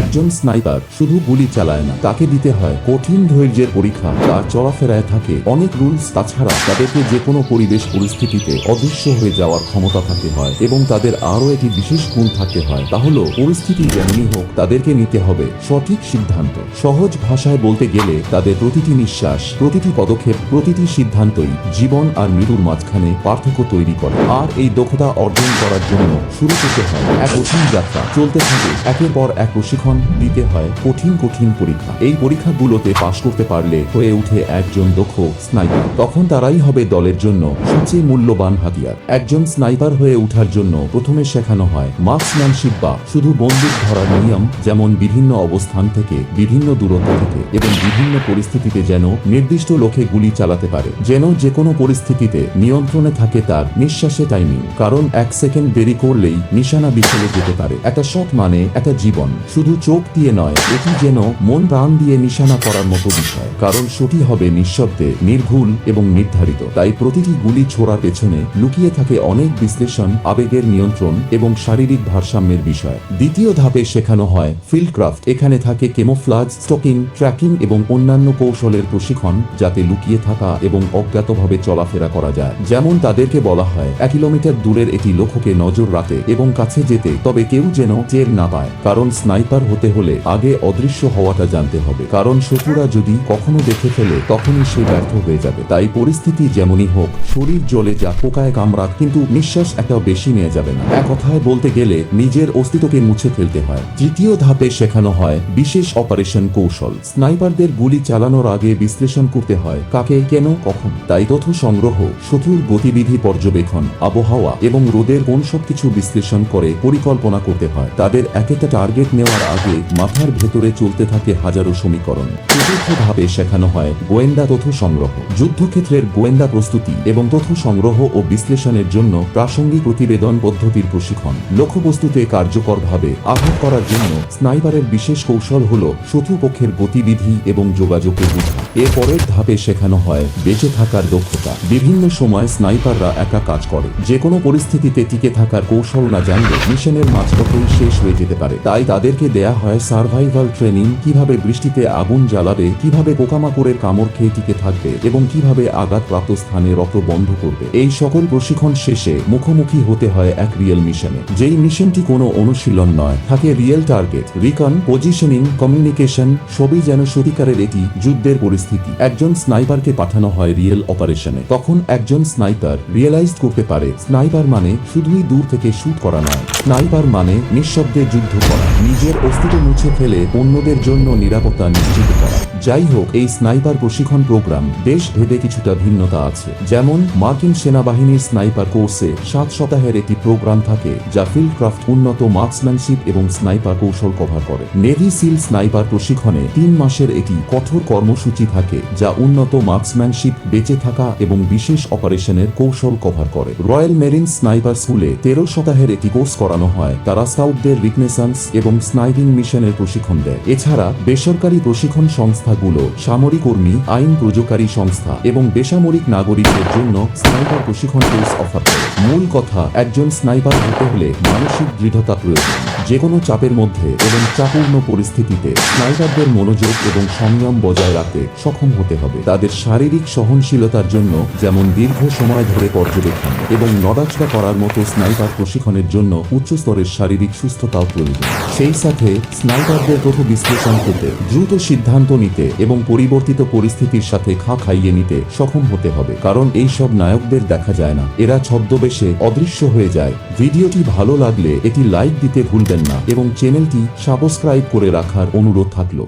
একজন স্নাইপার শুধু গুলি চালায় না, তাকে দিতে হয় কঠিন ধৈর্যের পরীক্ষা। তার চলাফেরায় থাকে অনেক রুলস, তাছাড়া তাদেরকে যে কোনো পরিবেশ পরিস্থিতিতে অদৃশ্য হয়ে যাওয়ার ক্ষমতা থাকতে হয় এবং তাদের আরও একটি বিশেষ গুণ থাকতে হয়। তা হলো, পরিস্থিতি যেমনই হোক, তাদেরকে নিতে হবে সঠিক সিদ্ধান্ত। সহজ ভাষায় বলতে গেলে, তাদের প্রতিটি নিঃশ্বাস, প্রতিটি পদক্ষেপ, প্রতিটি সিদ্ধান্তই জীবন আর মৃত্যুর মাঝখানে পার্থক্য তৈরি করে। আর এই দক্ষতা অর্জন করার জন্য শুরু করতে হয়। এক কঠিন যাত্রা, চলতে থাকে, একের পর এক প্রশিক্ষণ। দিতে হয় কঠিন কঠিন পরীক্ষা। এই পরীক্ষাগুলোতে পাশ করতে পারলে হয়ে উঠে একজন দক্ষ স্নাইপার। তখন তারাই হবে দলের জন্য সবচেয়ে মূল্যবান হাতিয়ার। একজন স্নাইপার হয়ে ওঠার জন্য প্রথমে শেখানো হয় মার্কসম্যানশিপ বা শুধু বন্দুক ধরার নিয়ম, যেমন বিভিন্ন অবস্থান থেকে, বিভিন্ন দূরত্ব থেকে এবং বিভিন্ন পরিস্থিতিতে যেন নির্দিষ্ট লোকে গুলি চালাতে পারে। যেন যে কোনো পরিস্থিতিতে নিয়ন্ত্রণে থাকে তার নিঃশ্বাসে টাইমিং কারণ এক সেকেন্ড দেরি করলেই নিশানা বিছলে যেতে পারে। একটা শট মানে একটা জীবন। শুধু চোখ দিয়ে নয়, এটি যেন মন প্রাণ দিয়ে নিশানা করার মতো বিষয়। কারণ সেটি হবে নিঃশব্দে নির্ভুল এবং নির্ধারিত। তাই প্রতিটি গুলি ছোড়ার পেছনে লুকিয়ে থাকে অনেক বিশ্লেষণ, আবেগের নিয়ন্ত্রণ এবং শারীরিক ভারসাম্যের বিষয়। দ্বিতীয় ধাপে শেখানো হয় ফিল্ডক্রাফট। এখানে থাকে কেমোফ্লাজ, স্টকিং, ট্র্যাকিং এবং অন্যান্য কৌশলের প্রশিক্ষণ যাতে লুকিয়ে থাকা এবং অজ্ঞাতভাবে চলাফেরা করা যায়। যেমন তাদেরকে বলা হয়, এক কিলোমিটার দূরের এটি লক্ষ্যকে নজর রাখে এবং কাছে যেতে। তবে কেউ যেন টের না পায়, কারণ স্নাইপার হতে হলে আগে অদৃশ্য হওয়াটা জানতে হবে। কারণ শত্রুরা যদি কখনো দেখে ফেলে, তখনই সে ব্যর্থ হয়ে যাবে। তাই পরিস্থিতি যেমনই হোক, শরীর জলে যা পোকায় কামড়া কিন্তু নিঃশ্বাস একটা বেশি নিয়ে যাবে না। এক কথায় বলতে গেলে, নিজের অস্তিত্বকে মুছে ফেলতে হয়। তৃতীয় ধাপে শেখানো হয় বিশেষ অপারেশন কৌশল। স্নাইপারদের গুলি চালানোর আগে বিশ্লেষণ করতে হয়, কাকে, কেন, কখন। তাই তথ্য সংগ্রহ, শত্রুর গতিবিধি পর্যবেক্ষণ, আবহাওয়া এবং রোদের কোন সবকিছু বিশ্লেষণ করে পরিকল্পনা করতে হয়। তাদের এক একটা টার্গেট নেওয়ার আগে মাথার ভেতরে চলতে থাকে হাজারো সমীকরণ। চতুর্থ ধাপে শেখানো হয় গোয়েন্দা তথ্য সংগ্রহ। যুদ্ধক্ষেত্রের গোয়েন্দা প্রস্তুতি এবং তথ্য সংগ্রহ ও বিশ্লেষণের জন্য প্রাসঙ্গিক প্রতিবেদন পদ্ধতির প্রশিক্ষণ। লক্ষ্যবস্তুতে কার্যকরভাবে আঘাত করার জন্য স্নাইপারের বিশেষ কৌশল হল শত্রুপক্ষের গতিবিধি এবং যোগাযোগের বোঝা এর পরের ধাপে শেখানো হয় বেঁচে থাকার দক্ষতা। বিভিন্ন সময় স্নাইপাররা একা কাজ করে। যে কোনো পরিস্থিতিতে টিকে থাকার কৌশল না জানলে মিশনের মাঝপথেই শেষ হয়ে যেতে পারে। তাই তাদেরকে দেয়া হয় সার্ভাইভাল ট্রেনিং, কীভাবে বৃষ্টিতে আগুন জ্বালাবে, কীভাবে পোকামাকড়ের কামড় খেয়ে টিকে থাকবে এবং কীভাবে আঘাতপ্রাপ্ত স্থানে রক্ত বন্ধ করবে। এই সকল প্রশিক্ষণ শেষে মুখোমুখি হতে হয় এক রিয়েল মিশনে, যেই মিশনটি কোনো অনুশীলন নয়। থাকে real target, recon, positioning, communication, সবই যেন সত্যিকারের এটি যুদ্ধের পরিস্থিতি। একজন স্নাইপারকে পাঠানো হয় রিয়েল অপারেশনে। তখন একজন স্নাইপার রিয়েলাইজ করতে পারে, স্নাইপার মানে শুধুই দূর থেকে শুট করা নয়। স্নাইপার মানে নিঃশব্দে যুদ্ধ করা, নিজের অস্তিত্ব মুছে ফেলে অন্যদের জন্য নিরাপত্তা নিশ্চিত করা। যাই হোক এই স্নাইপার প্রশিক্ষণ প্রোগ্রাম দেশ ভেদে কিছুটা ভিন্নতা আছে। যেমন, মার্কিন সেনাবাহিনীর স্নাইপার কোর্সে সাত সপ্তাহের একটি প্রোগ্রাম থাকে যা ফিল্ডক্রাফট উন্নত মার্কসম্যানশিপ এবং স্নাইপার কৌশল কভার করে। নেভি সিল স্নাইপার প্রশিক্ষণে তিন মাসের একটি কঠোর কর্মসূচি থাকে যা উন্নত মার্কসম্যানশিপ, বেঁচে থাকা এবং বিশেষ অপারেশনের কৌশল কভার করে। রয়্যাল মেরিন স্নাইপার স্কুলে তেরো সপ্তাহের একটি কোর্স করানো হয়। তারা স্কাউটদের রিকনেসান্স এবং স্নাইপিং মিশনের প্রশিক্ষণ দেয়। এছাড়া, বেসরকারি প্রশিক্ষণ সংস্থাগুলো সামরিক কর্মী, আইন প্রযোগকারী সংস্থা এবং বেসামরিক নাগরিকদের জন্য স্নাইপার প্রশিক্ষণ কোর্স অফার করে। মূল কথা, একজন স্নাইপার হতে হলে মানসিক দৃঢ়তা প্রয়োজন। যে কোনো চাপের মধ্যে এবং চাপূর্ণ পরিস্থিতিতে স্নাইপারদের মনোযোগ এবং সংযম বজায় রাখতে সক্ষম হতে হবে। তাদের শারীরিক সহনশীলতার জন্য যেমন দীর্ঘ সময় ধরে পর্যবেক্ষণ এবং নড়াচড়া করার মতো স্নাইপার প্রশিক্ষণের জন্য উচ্চ স্তরের শারীরিক সুস্থতাও প্রয়োজন। সেই সাথে স্নাইপারদের তথ্য বিশ্লেষণ করতে দ্রুত সিদ্ধান্ত নিতে এবং পরিবর্তিত পরিস্থিতির সাথে খা খাইয়ে নিতে সক্ষম হতে হবে। কারণ এই সব নায়কদের দেখা যায় না। এরা ছদ্মবেশে অদৃশ্য হয়ে যায়। ভিডিওটি ভালো লাগলে এটি লাইক দিতে ভুলবেন না এবং চ্যানেলটি সাবস্ক্রাইব করে রাখার অনুরোধ থাকল।